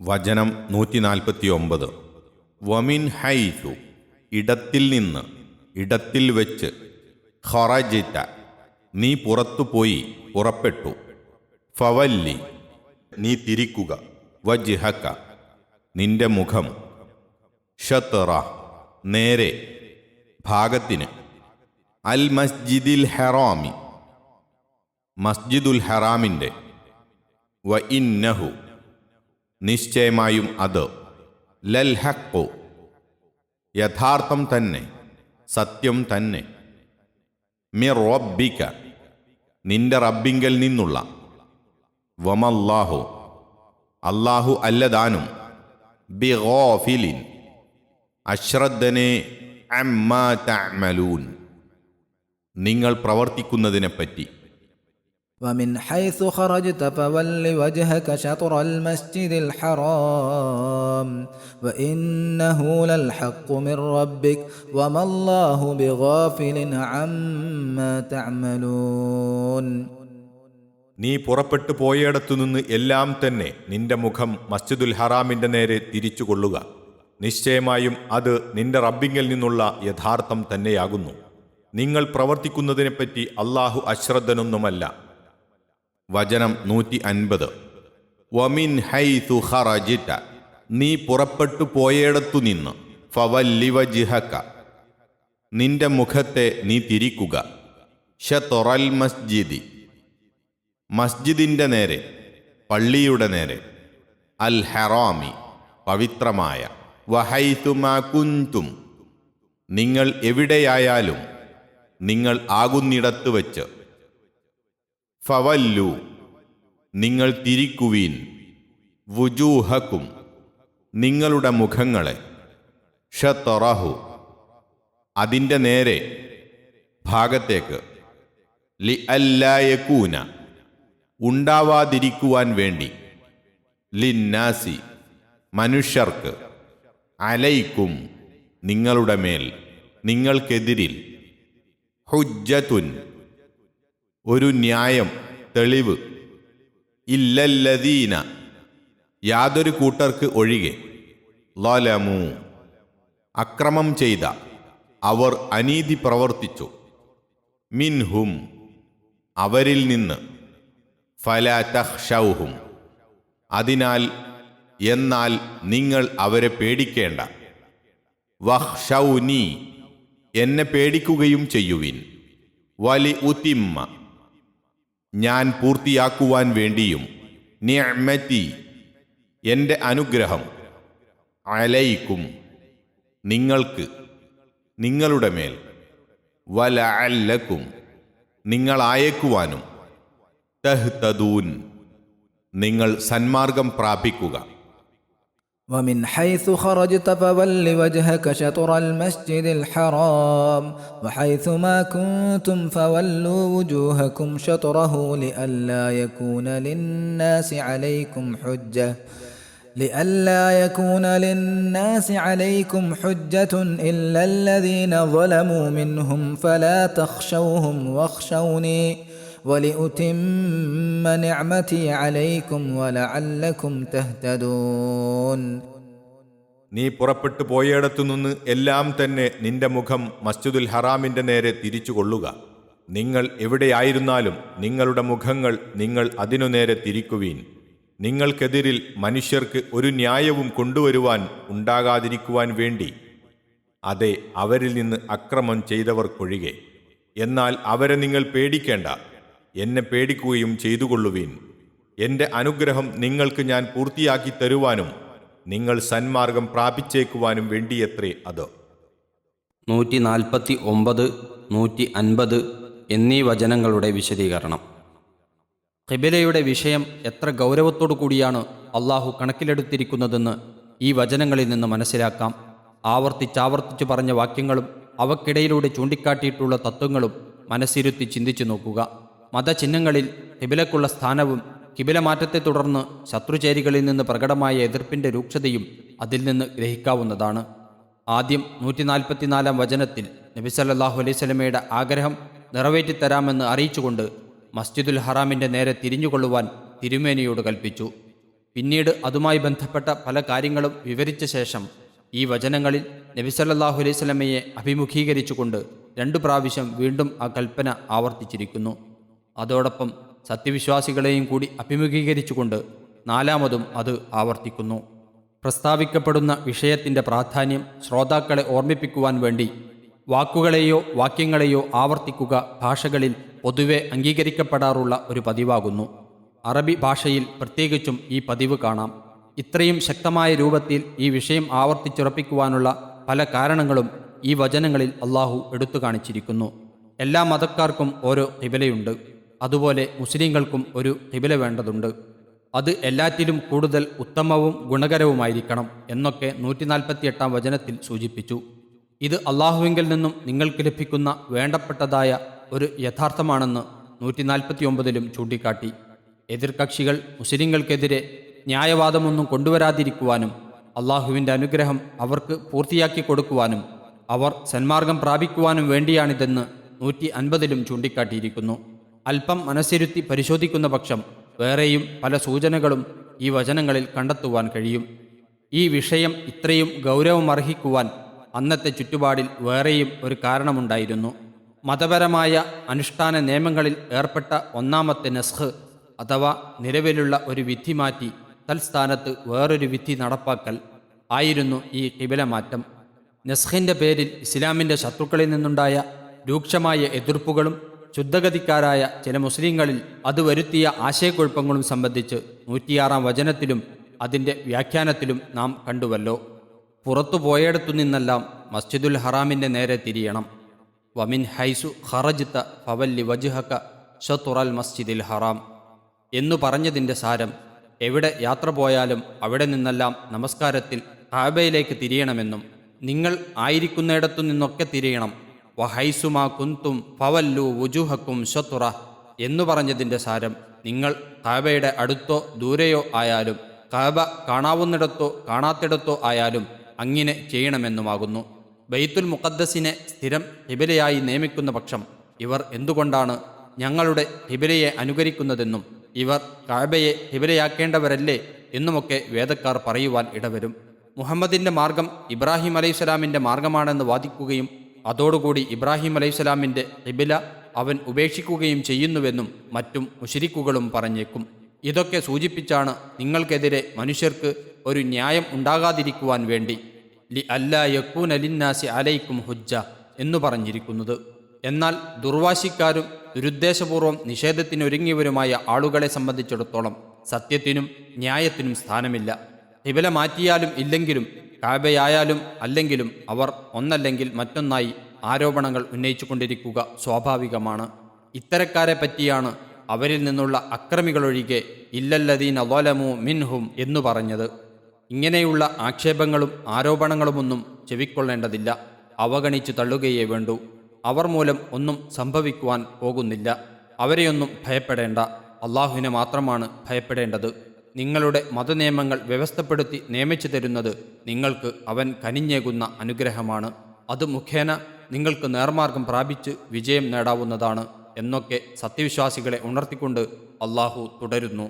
വചനം നൂറ്റി നാൽപ്പത്തി ഒമ്പത് വമിൻ ഹൈസു ഇടത്തിൽ നിന്ന് ഇടത്തിൽ വെച്ച് ഹൊറജിറ്റ നീ പുറത്തുപോയി പുറപ്പെട്ടു. ഫവല്ലി നീ തിരിക്കുക വജിഹക്ക നിന്റെ മുഖം. ഷത്തറ നേരെ ഭാഗത്തിന്. അൽ മസ്ജിദിൽ ഹെറാമി മസ്ജിദുൽ ഹറാമിന്റെ. വ ഇന്നഹു നിശ്ചയമായും അത്. ലൽ ഹക്കു യഥാർത്ഥം തന്നെ. സത്യം തന്നെ. മി റബ്ബിക്ക നിന്റെ റബ്ബിങ്കൽ നിന്നുള്ള. വമല്ലാഹു. അല്ലാഹു അല്ലതാനും ബിഗോഫിലിൻ. അശ്രദ്ധനെ അമ്മ തഅമലൂൻ. നിങ്ങൾ പ്രവർത്തിക്കുന്നതിനെപ്പറ്റി. ومن حيث خرجت فول وجهك شطر المسجد الحرام وإنه للحق من ربك وما الله بغافل عما تعملون നീ പുറപ്പെട്ടു പോയിടത്തുനിന്ന് എല്ലാം തന്നെ നിന്റെ മുഖം മസ്ജിദുൽ ഹറാമിന്റെ നേരെ തിരിച്ചുകൊള്ളുക നിശ്ചയമായും അത് നിന്റെ റബ്ബിങ്ങിൽ നിന്നുള്ള യഥാർത്ഥം തന്നെയാകുന്നു നിങ്ങൾ പ്രവർത്തിക്കുന്നതിനെപ്പറ്റി അള്ളാഹു അശ്രദ്ധനൊന്നുമല്ല വചനം നൂറ്റി അൻപത് വമിൻ ഹൈതു ഹറജിറ്റ നീ പുറപ്പെട്ടു പോയേടത്തു നിന്ന്. ഫവല്ലിവ ജിഹക്ക നിന്റെ മുഖത്തെ നീ തിരിക്കുക. ഷതൊറൽ മസ്ജിദി. മസ്ജിദിന്റെ നേരെ പള്ളിയുടെ നേരെ. അൽ ഹറാമി പവിത്രമായ. വഹൈതുമാ കുന്തും. നിങ്ങൾ എവിടെയായാലും നിങ്ങൾ ആകുന്നിടത്ത് വച്ച് ഫവല്ലു നിങ്ങൾ തിരിക്കുവീൻ. വുജൂഹക്കും നിങ്ങളുടെ മുഖങ്ങളെ. ഷത്തറഹു അതിന്റെ നേരെ ഭാഗത്തേക്ക്. ലി അല്ലായക്കൂന ഉണ്ടാവാതിരിക്കുവാൻ വേണ്ടി. ലിന്നാസി മനുഷ്യർക്ക് അലൈക്കും നിങ്ങളുടെ മേൽ നിങ്ങൾക്കെതിരിൽ. ഹുജ്ജത്തുൻ ഒരു ന്യായം തെളിവ്. ഇല്ലല്ലദീന. യാതൊരു കൂട്ടർക്ക് ഒഴികെ. ലലമു. അക്രമം ചെയ്ത. അവർ അനീതി പ്രവർത്തിച്ചു. മിൻഹും. അവരിൽ നിന്ന്. ഫല തഹ്ഷൗഹും അതിനാൽ എന്നാൽ നിങ്ങൾ അവരെ പേടിക്കേണ്ട. വഹ്ഷൗനി എന്നെ പേടിക്കുകയും ചെയ്യുവിൻ. വലി ഉത്തിമ്മ ഞാൻ പൂർത്തിയാക്കുവാൻ വേണ്ടിയും നിയമത്തി എന്റെ അനുഗ്രഹം അലയിക്കും നിങ്ങൾക്ക് നിങ്ങളുടെ മേൽ. വല അല്ലക്കും നിങ്ങളായേക്കുവാനും തഹ്തദൂൻ നിങ്ങൾ സന്മാർഗം പ്രാപിക്കുക. ومن حيث خرجت فول وجهك شطر المسجد الحرام وحيث ما كنتم فولوا وجوهكم شطره لئلا يكون للناس عليكم حجة لئلا يكون للناس عليكم حجة إلا الذين ظلموا منهم فلا تخشوهم واخشوني ولأتم نعمتي عليكم ولعلكم تهتدون നീ പുറപ്പെട്ടു പോയേടത്തു നിന്ന് എല്ലാം തന്നെ നിന്റെ മുഖം മസ്ജിദുൽ ഹറാമിന്റെ നേരെ തിരിച്ചു കൊള്ളുക നിങ്ങൾ എവിടെയായിരുന്നാലും നിങ്ങളുടെ മുഖങ്ങൾ നിങ്ങൾ അതിനു നേരെ തിരിക്കുവീൻ നിങ്ങൾക്കെതിരിൽ മനുഷ്യർക്ക് ഒരു ന്യായവും കൊണ്ടുവരുവാൻ ഉണ്ടാകാതിരിക്കുവാൻ വേണ്ടി അതെ അവരിൽ നിന്ന് അക്രമം ചെയ്തവർക്കൊഴികെ എന്നാൽ അവരെ നിങ്ങൾ പേടിക്കേണ്ട എന്നെ പേടിക്കുകയും ചെയ്തുകൊള്ളുവീൻ. എന്റെ അനുഗ്രഹം നിങ്ങൾക്ക് ഞാൻ പൂർത്തിയാക്കി തരുവാനും നിങ്ങൾ സന്മാർഗം പ്രാപിച്ചേക്കുവാനും വേണ്ടിയത്രേ അത്. നൂറ്റി നാൽപ്പത്തി ഒമ്പത് നൂറ്റി അൻപത് എന്നീ വചനങ്ങളുടെ വിശദീകരണം. ഖിബിലയുടെ വിഷയം എത്ര ഗൗരവത്തോടു കൂടിയാണ് അള്ളാഹു കണക്കിലെടുത്തിരിക്കുന്നതെന്ന് ഈ വചനങ്ങളിൽ നിന്ന് മനസ്സിലാക്കാം. ആവർത്തിച്ചാവർത്തിച്ചു പറഞ്ഞ വാക്യങ്ങളും അവക്കിടയിലൂടെ ചൂണ്ടിക്കാട്ടിയിട്ടുള്ള തത്വങ്ങളും മനസ്സിരുത്തി ചിന്തിച്ചു നോക്കുക. മതചിഹ്നങ്ങളിൽ കിബിലക്കുള്ള സ്ഥാനവും കിബിലമാറ്റത്തെ തുടർന്ന് ശത്രുചേരികളിൽ നിന്ന് പ്രകടമായ എതിർപ്പിന്റെ രൂക്ഷതയും അതിൽ നിന്ന് ഗ്രഹിക്കാവുന്നതാണ്. ആദ്യം നൂറ്റി നാൽപ്പത്തിനാലാം വചനത്തിൽ നബിസല്ലാഹു സ്വലമയുടെ ആഗ്രഹം നിറവേറ്റിത്തരാമെന്ന് അറിയിച്ചുകൊണ്ട് മസ്ജിദുൽ ഹറാമിന്റെ നേരെ തിരിഞ്ഞുകൊള്ളുവാൻ തിരുമേനിയോട് കൽപ്പിച്ചു. പിന്നീട് അതുമായി ബന്ധപ്പെട്ട പല കാര്യങ്ങളും വിവരിച്ച ശേഷം ഈ വചനങ്ങളിൽ നബിസല്ലാഹു അലൈഹി സ്വലമയെ അഭിമുഖീകരിച്ചുകൊണ്ട് രണ്ടു പ്രാവശ്യം വീണ്ടും ആ കൽപ്പന ആവർത്തിച്ചിരിക്കുന്നു. അതോടൊപ്പം സത്യവിശ്വാസികളെയും കൂടി അഭിമുഖീകരിച്ചുകൊണ്ട് നാലാമതും അത് ആവർത്തിക്കുന്നു. പ്രസ്താവിക്കപ്പെടുന്ന വിഷയത്തിന്റെ പ്രാധാന്യം ശ്രോതാക്കളെ ഓർമ്മിപ്പിക്കുവാൻ വേണ്ടി വാക്കുകളെയോ വാക്യങ്ങളെയോ ആവർത്തിക്കുക ഭാഷകളിൽ പൊതുവെ അംഗീകരിക്കപ്പെടാറുള്ള ഒരു പതിവാകുന്നു. അറബി ഭാഷയിൽ പ്രത്യേകിച്ചും ഈ പതിവ് കാണാം. ഇത്രയും ശക്തമായ രൂപത്തിൽ ഈ വിഷയം ആവർത്തിച്ചുറപ്പിക്കുവാനുള്ള പല കാരണങ്ങളും ഈ വചനങ്ങളിൽ അള്ളാഹു എടുത്തു കാണിച്ചിരിക്കുന്നു. എല്ലാ മതക്കാർക്കും ഓരോ കിബിലയുണ്ട് അതുപോലെ മുസ്ലിങ്ങൾക്കും ഒരു കിബില വേണ്ടതുണ്ട്. അത് എല്ലാറ്റിലും കൂടുതൽ ഉത്തമവും ഗുണകരവുമായിരിക്കണം എന്നൊക്കെ നൂറ്റി നാൽപ്പത്തി എട്ടാം വചനത്തിൽ സൂചിപ്പിച്ചു. ഇത് അള്ളാഹുവിങ്കിൽ നിന്നും നിങ്ങൾക്ക് ലഭിക്കുന്ന വേണ്ടപ്പെട്ടതായ ഒരു യഥാർത്ഥമാണെന്ന് നൂറ്റി നാൽപ്പത്തി ഒമ്പതിലും ചൂണ്ടിക്കാട്ടി. എതിർകക്ഷികൾ മുസ്ലിങ്ങൾക്കെതിരെ ന്യായവാദമൊന്നും കൊണ്ടുവരാതിരിക്കുവാനും അള്ളാഹുവിന്റെ അനുഗ്രഹം അവർക്ക് പൂർത്തിയാക്കി കൊടുക്കുവാനും അവർ സന്മാർഗം പ്രാപിക്കുവാനും വേണ്ടിയാണിതെന്ന് നൂറ്റി അൻപതിലും ചൂണ്ടിക്കാട്ടിയിരിക്കുന്നു. അല്പം മനസ്സിരുത്തി പരിശോധിക്കുന്ന പക്ഷം വേറെയും പല സൂചനകളും ഈ വചനങ്ങളിൽ കണ്ടെത്തുവാൻ കഴിയും. ഈ വിഷയം ഇത്രയും ഗൗരവമർഹിക്കുവാൻ അന്നത്തെ ചുറ്റുപാടിൽ വേറെയും ഒരു കാരണമുണ്ടായിരുന്നു. മതപരമായ അനുഷ്ഠാന നിയമങ്ങളിൽ ഏർപ്പെട്ട ഒന്നാമത്തെ നസ്ഹ് അഥവാ നിലവിലുള്ള ഒരു വിധി മാറ്റി തൽസ്ഥാനത്ത് വേറൊരു വിധി നടപ്പാക്കൽ ആയിരുന്നു ഈ കിബില മാറ്റം നസ്ഹിന്റെ പേരിൽ ഇസ്ലാമിന്റെ ശത്രുക്കളിൽ നിന്നുണ്ടായ രൂക്ഷമായ എതിർപ്പുകളും ശുദ്ധഗതിക്കാരായ ചില മുസ്ലിങ്ങളിൽ അത് വരുത്തിയ ആശയക്കുഴപ്പങ്ങളും സംബന്ധിച്ച് നൂറ്റിയാറാം വചനത്തിലും അതിന്റെ വ്യാഖ്യാനത്തിലും നാം കണ്ടുവല്ലോ. പുറത്തു പോയയിടത്തു നിന്നെല്ലാം മസ്ജിദുൽ ഹറാമിന്റെ നേരെ തിരിയണം. വമിൻ ഹൈസു ഹറജിത്ത ഫവല്ലി വജുഹക്ക ഷത്തുറൽ മസ്ജിദിൽ ഹറാം എന്നു പറഞ്ഞതിന്റെ സാരം എവിടെ യാത്ര പോയാലും അവിടെ നിന്നെല്ലാം നമസ്കാരത്തിൽ കാബയിലേക്ക് തിരിയണമെന്നും നിങ്ങൾ ആയിരിക്കുന്നിടത്തു നിന്നൊക്കെ തിരിയണം വഹൈസുമാ കുന്തും ഫവല്ലു വുജുഹക്കും ഷത്തുറ എന്നു പറഞ്ഞതിന്റെ സാരം നിങ്ങൾ കാബയുടെ അടുത്തോ ദൂരെയോ ആയാലും കാബ കാണാവുന്നിടത്തോ കാണാത്തിടത്തോ ആയാലും അങ്ങനെ ചെയ്യണമെന്നുമാകുന്നു. ബൈത്തുൽ മുഖദ്ദസിനെ സ്ഥിരം ഹിബിലയായി നിയമിക്കുന്ന പക്ഷം ഇവർ എന്തുകൊണ്ടാണ് ഞങ്ങളുടെ ഹിബിലയെ അനുകരിക്കുന്നതെന്നും ഇവർ കാബയെ ഹിബിലയാക്കേണ്ടവരല്ലേ എന്നുമൊക്കെ വേദക്കാർ പറയുവാൻ ഇടവരും. മുഹമ്മദിന്റെ മാർഗം ഇബ്രാഹിം അലൈഹിസ്സലാമിന്റെ മാർഗമാണെന്ന് വാദിക്കുകയും അതോടുകൂടി ഇബ്രാഹിം അലൈഹിസ്സലാമിന്റെ ഇബില അവൻ ഉപേക്ഷിക്കുകയും ചെയ്യുന്നുവെന്നും മറ്റും മുഷിരിക്കുകളും പറഞ്ഞേക്കും. ഇതൊക്കെ സൂചിപ്പിച്ചാണ് നിങ്ങൾക്കെതിരെ മനുഷ്യർക്ക് ഒരു ന്യായം ഉണ്ടാകാതിരിക്കുവാൻ വേണ്ടി. ലി അല്ലാ യക്കൂൻ അലിന്നാസി അലൈക്കും ഹുജ്ജ എന്ന് പറഞ്ഞിരിക്കുന്നത്. എന്നാൽ ദുർവാശിക്കാരും ദുരുദ്ദേശപൂർവം നിഷേധത്തിനൊരുങ്ങിയവരുമായ ആളുകളെ സംബന്ധിച്ചിടത്തോളം സത്യത്തിനും ന്യായത്തിനും സ്ഥാനമില്ല. ഇവല മാറ്റിയാലും ഇല്ലെങ്കിലും കാബയായാലും അല്ലെങ്കിലും അവർ ഒന്നല്ലെങ്കിൽ മറ്റൊന്നായി ആരോപണങ്ങൾ ഉന്നയിച്ചുകൊണ്ടിരിക്കുക സ്വാഭാവികമാണ്. ഇത്തരക്കാരെ പറ്റിയാണ് അവരിൽ നിന്നുള്ള അക്രമികളൊഴികെ ഇല്ലല്ലദീൻ അവലമു മിൻഹും എന്നു പറഞ്ഞത്. ഇങ്ങനെയുള്ള ആക്ഷേപങ്ങളും ആരോപണങ്ങളുമൊന്നും ചെവിക്കൊള്ളേണ്ടതില്ല. അവഗണിച്ചു തള്ളുകയേ വേണ്ടൂ. അവർ മൂലം ഒന്നും സംഭവിക്കുവാൻ പോകുന്നില്ല. അവരെയൊന്നും ഭയപ്പെടേണ്ട. അള്ളാഹുവിനെ മാത്രമാണ് ഭയപ്പെടേണ്ടത്. നിങ്ങളുടെ മതനിയമങ്ങൾ വ്യവസ്ഥപ്പെടുത്തി നിയമിച്ചു തരുന്നത് നിങ്ങൾക്ക് അവൻ കനിഞ്ഞേകുന്ന അനുഗ്രഹമാണ്. അത് മുഖേന നിങ്ങൾക്ക് നേർമാർഗം പ്രാപിച്ച് വിജയം നേടാവുന്നതാണ് എന്നൊക്കെ സത്യവിശ്വാസികളെ ഉണർത്തിക്കൊണ്ട് അള്ളാഹു തുടരുന്നു.